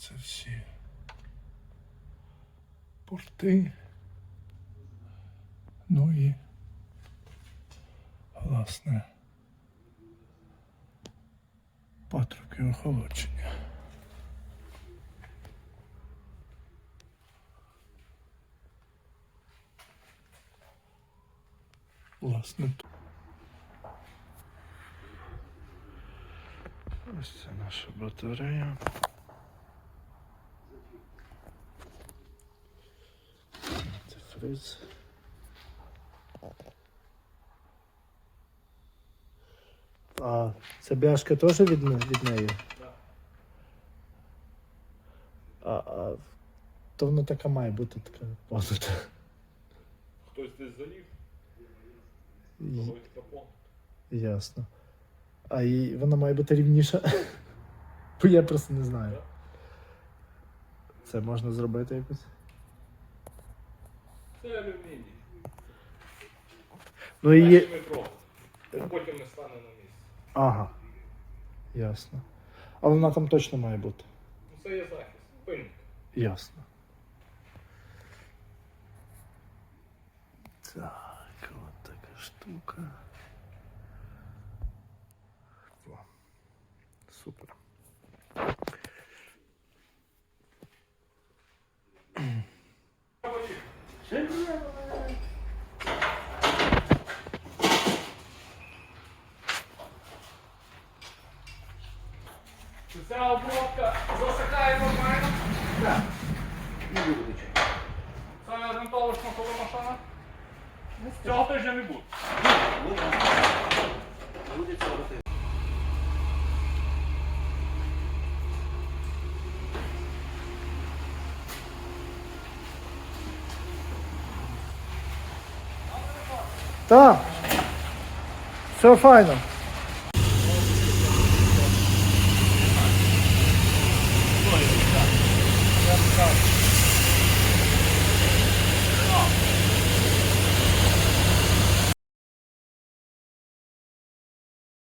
Це всі порти. Ну і власне патрубки охолодження. Власне. Ось це наша батарея. Це. А це бляшка теж від, від неї? А, а, то вона така має бути така позита. Хтось десь залів, І- робить. Ясно. А і вона має бути рівніша. Бо я просто не знаю. Це можна зробити якось. Це алюміній. Ну і є. Перший метро. Потім не стане на місці. Ага. Ясно. Але вона там точно має бути. Ну це є захист. Пильник. Ясно. Так, от така штука. О, супер. Ця обмотка засихає нормально. Так. Це орієнтовно коли машина. Цього тижня не буде. Так. Все файно.